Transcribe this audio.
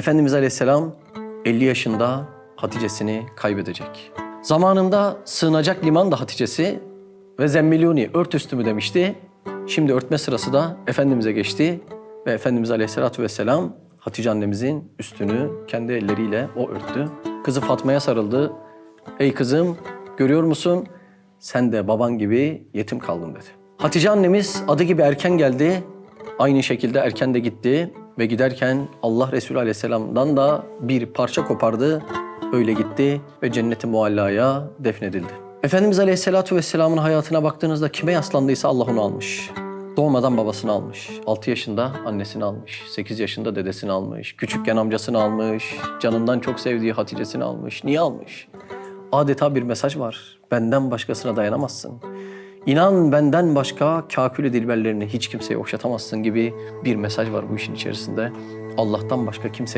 Efendimiz Aleyhisselam 50 yaşında Hatice'sini kaybedecek. Zamanında sığınacak liman da Hatice'si ve zemmiluni ört üstümü demişti. Şimdi örtme sırası da Efendimiz'e geçti ve Efendimiz Aleyhisselatü Vesselam Hatice annemizin üstünü kendi elleriyle o örttü. Kızı Fatma'ya sarıldı. Ey kızım görüyor musun? Sen de baban gibi yetim kaldın dedi. Hatice annemiz adı gibi erken geldi. Aynı şekilde erken de gitti ve giderken Allah Resulü Aleyhisselam'dan da bir parça kopardı. Öyle gitti ve cenneti muallaya defnedildi. Efendimiz Aleyhisselatü Vesselam'ın hayatına baktığınızda kime yaslandıysa Allah onu almış. Doğmadan babasını almış. 6 yaşında annesini almış. 8 yaşında dedesini almış. Küçükken amcasını almış. Canından çok sevdiği Hatice'sini almış. Niye almış? Adeta bir mesaj var. Benden başkasına dayanamazsın. İnan benden başka kakülü dilberlerini hiç kimseye okşatamazsın gibi bir mesaj var bu işin içerisinde. Allah'tan başka kimseye